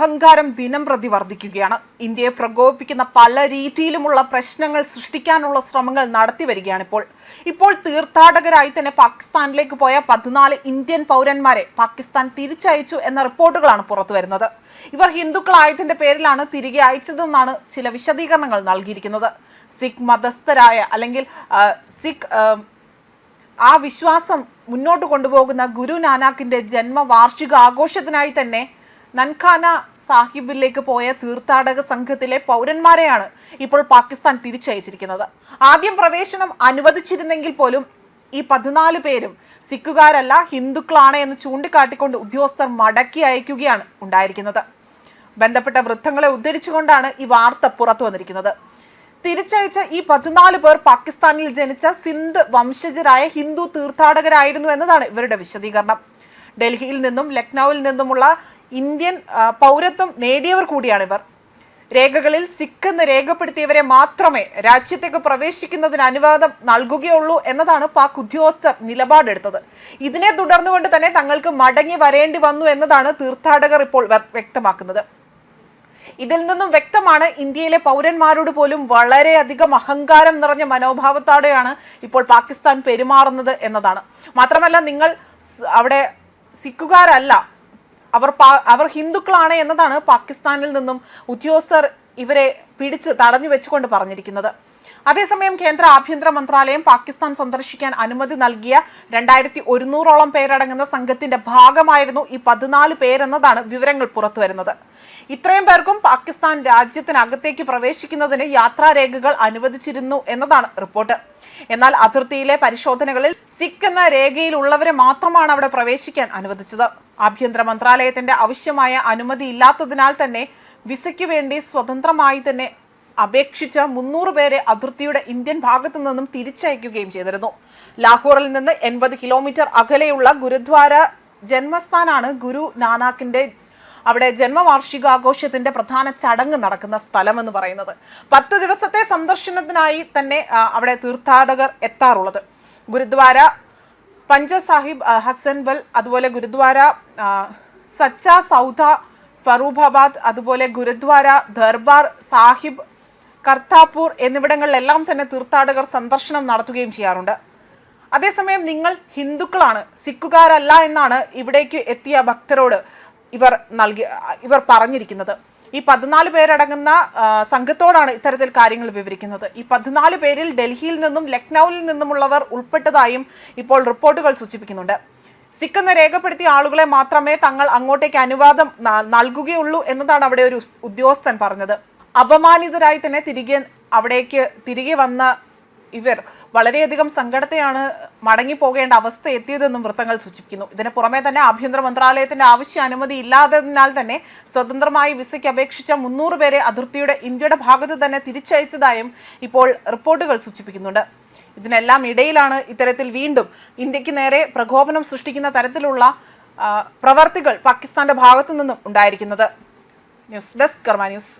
അഹങ്കാരം ദിനം പ്രതി വർദ്ധിക്കുകയാണ്. ഇന്ത്യയെ പ്രകോപിപ്പിക്കുന്ന പല രീതിയിലുമുള്ള പ്രശ്നങ്ങൾ സൃഷ്ടിക്കാനുള്ള ശ്രമങ്ങൾ നടത്തി വരികയാണ് ഇപ്പോൾ തീർത്ഥാടകരായി തന്നെ പാകിസ്ഥാനിലേക്ക് പോയ പതിനാല് ഇന്ത്യൻ പൗരന്മാരെ പാകിസ്ഥാൻ തിരിച്ചയച്ചു എന്ന റിപ്പോർട്ടുകളാണ് പുറത്തു വരുന്നത്. ഇവർ ഹിന്ദുക്കളായതിന്റെ പേരിലാണ് തിരികെ അയച്ചതെന്നാണ് ചില വിശദീകരണങ്ങൾ നൽകിയിരിക്കുന്നത്. സിഖ് മതസ്ഥരായ അല്ലെങ്കിൽ സിഖ് ആ വിശ്വാസം മുന്നോട്ട് കൊണ്ടുപോകുന്ന ഗുരു നാനാക്കിന്റെ ജന്മവാർഷിക ആഘോഷത്തിനായി തന്നെ നൻഖാന സാഹിബിലേക്ക് പോയ തീർത്ഥാടക സംഘത്തിലെ പൗരന്മാരെയാണ് ഇപ്പോൾ പാകിസ്ഥാൻ തിരിച്ചയച്ചിരിക്കുന്നത്. ആദ്യം പ്രവേശനം അനുവദിച്ചിരുന്നെങ്കിൽ പോലും ഈ പതിനാല് പേരും സിഖുകാരല്ല ഹിന്ദുക്കളാണ് എന്ന് ചൂണ്ടിക്കാട്ടിക്കൊണ്ട് ഉദ്യോഗസ്ഥർ മടക്കി അയക്കുകയാണ് ഉണ്ടായിരിക്കുന്നത്. ബന്ധപ്പെട്ട വൃത്തങ്ങളെ ഉദ്ധരിച്ചുകൊണ്ടാണ് ഈ വാർത്ത പുറത്തു വന്നിരിക്കുന്നത്. തിരിച്ചയച്ച ഈ പതിനാല് പേർ പാകിസ്ഥാനിൽ ജനിച്ച സിന്ധ് വംശജരായ ഹിന്ദു തീർത്ഥാടകരായിരുന്നു എന്നതാണ് ഇവരുടെ വിശദീകരണം. ഡൽഹിയിൽ നിന്നും ലക്നൌവിൽ നിന്നുമുള്ള ഇന്ത്യൻ പൗരത്വം നേടിയവർ കൂടിയാണ് ഇവർ. രേഖകളിൽ സിഖ് എന്ന് രേഖപ്പെടുത്തിയവരെ മാത്രമേ രാജ്യത്തേക്ക് പ്രവേശിക്കുന്നതിന് അനുവാദം നൽകുകയുള്ളൂ എന്നതാണ് പാക് ഉദ്യോഗസ്ഥർ നിലപാടെടുത്തത്. ഇതിനെ തുടർന്നുകൊണ്ട് തന്നെ തങ്ങൾക്ക് മടങ്ങി വരേണ്ടി വന്നു എന്നതാണ് തീർത്ഥാടകർ ഇപ്പോൾ വ്യക്തമാക്കുന്നത്. ഇതിൽ നിന്നും വ്യക്തമാണ് ഇന്ത്യയിലെ പൗരന്മാരോട് പോലും വളരെയധികം അഹങ്കാരം നിറഞ്ഞ മനോഭാവത്തോടെയാണ് ഇപ്പോൾ പാകിസ്ഥാൻ പെരുമാറുന്നത് എന്നതാണ്. മാത്രമല്ല നിങ്ങൾ അവിടെ സിഖുകാരല്ല അവർ അവർ ഹിന്ദുക്കളാണ് എന്നതാണ് പാകിസ്ഥാനിൽ നിന്നും ഉദ്യോഗസ്ഥർ ഇവരെ പിടിച്ച് തടഞ്ഞു വെച്ചുകൊണ്ട് പറഞ്ഞിരിക്കുന്നത്. അതേസമയം കേന്ദ്ര ആഭ്യന്തര മന്ത്രാലയം പാകിസ്ഥാൻ സന്ദർശിക്കാൻ അനുമതി നൽകിയ രണ്ടായിരത്തി ഒരുന്നൂറോളം പേരടങ്ങുന്ന സംഘത്തിന്റെ ഭാഗമായിരുന്നു ഈ പതിനാല് പേരെന്നതാണ് വിവരങ്ങൾ പുറത്തുവരുന്നത്. ഇത്രയും പേർക്കും പാകിസ്ഥാൻ രാജ്യത്തിനകത്തേക്ക് പ്രവേശിക്കുന്നതിന് യാത്രാരേഖകൾ അനുവദിച്ചിരുന്നു എന്നതാണ് റിപ്പോർട്ട്. എന്നാൽ അതിർത്തിയിലെ പരിശോധനകളിൽ സിഖ് എന്ന രേഖയിലുള്ളവരെ മാത്രമാണ് അവിടെ പ്രവേശിക്കാൻ അനുവദിച്ചത്. ആഭ്യന്തര മന്ത്രാലയത്തിന്റെ ആവശ്യമായ അനുമതി ഇല്ലാത്തതിനാൽ തന്നെ വിസയ്ക്ക് വേണ്ടി സ്വതന്ത്രമായി തന്നെ അപേക്ഷിച്ച മുന്നൂറ് പേരെ അതിർത്തിയുടെ ഇന്ത്യൻ ഭാഗത്തു നിന്നും തിരിച്ചയക്കുകയും ചെയ്തിരുന്നു. ലാഹോറിൽ നിന്ന് എൺപത് കിലോമീറ്റർ അകലെയുള്ള ഗുരുദ്വാര ജന്മസ്ഥാനാണ് ഗുരു നാനാക്കിന്റെ അവിടെ ജന്മവാർഷികാഘോഷത്തിന്റെ പ്രധാന ചടങ്ങ് നടക്കുന്ന സ്ഥലം എന്ന് പറയുന്നത്. പത്ത് ദിവസത്തെ സന്ദർശനത്തിനായി തന്നെ അവിടെ തീർത്ഥാടകർ എത്താറുള്ളത്. ഗുരുദ്വാര പഞ്ച സാഹിബ് ഹസൻബൽ അതുപോലെ ഗുരുദ്വാര സച്ച സൗദ ഫറൂഖാബാദ് അതുപോലെ ഗുരുദ്വാര ദർബാർ സാഹിബ് കർത്താപൂർ എന്നിവിടങ്ങളിലെല്ലാം തന്നെ തീർത്ഥാടകർ സന്ദർശനം നടത്തുകയും ചെയ്യാറുണ്ട്. അതേസമയം നിങ്ങൾ ഹിന്ദുക്കളാണ് സിഖുകാരല്ല എന്നാണ് ഇവിടേക്ക് എത്തിയ ഭക്തരോട് ഇവർ നൽകി ഇവർ പറഞ്ഞിരിക്കുന്നത്. ഈ പതിനാല് പേരടങ്ങുന്ന സംഘത്തോടാണ് ഇത്തരത്തിൽ കാര്യങ്ങൾ വിവരിക്കുന്നത്. ഈ പതിനാല് പേരിൽ ഡൽഹിയിൽ നിന്നും ലക്നൌവിൽ നിന്നുമുള്ളവർ ഉൾപ്പെട്ടതായും ഇപ്പോൾ റിപ്പോർട്ടുകൾ സൂചിപ്പിക്കുന്നുണ്ട്. സിഖ് എന്ന് രേഖപ്പെടുത്തിയ ആളുകളെ മാത്രമേ തങ്ങൾ അങ്ങോട്ടേക്ക് അനുവാദം നൽകുകയുള്ളൂ എന്നതാണ് അവിടെ ഒരു ഉദ്യോഗസ്ഥൻ പറഞ്ഞത്. അപമാനിതരായി തന്നെ തിരികെ അവിടേക്ക് തിരികെ വന്ന ഇവർ വളരെയധികം സങ്കടത്തെയാണ് മടങ്ങി പോകേണ്ട അവസ്ഥ എത്തിയതെന്നും വൃത്തങ്ങൾ സൂചിപ്പിക്കുന്നു. ഇതിന് പുറമെ തന്നെ ആഭ്യന്തര മന്ത്രാലയത്തിന്റെ ആവശ്യ അനുമതി ഇല്ലാത്തതിനാൽ തന്നെ സ്വതന്ത്രമായി വിസയ്ക്ക് അപേക്ഷിച്ച മുന്നൂറ് പേരെ അതിർത്തിയുടെ ഇന്ത്യയുടെ ഭാഗത്ത് തന്നെ തിരിച്ചയച്ചതായും ഇപ്പോൾ റിപ്പോർട്ടുകൾ സൂചിപ്പിക്കുന്നുണ്ട്. ഇതിനെല്ലാം ഇടയിലാണ് ഇത്തരത്തിൽ വീണ്ടും ഇന്ത്യയ്ക്ക് നേരെ പ്രകോപനം സൃഷ്ടിക്കുന്ന തരത്തിലുള്ള പ്രവർത്തികൾ പാകിസ്ഥാന്റെ ഭാഗത്തു നിന്നും ഉണ്ടായിരിക്കുന്നത്. News desk Karma news.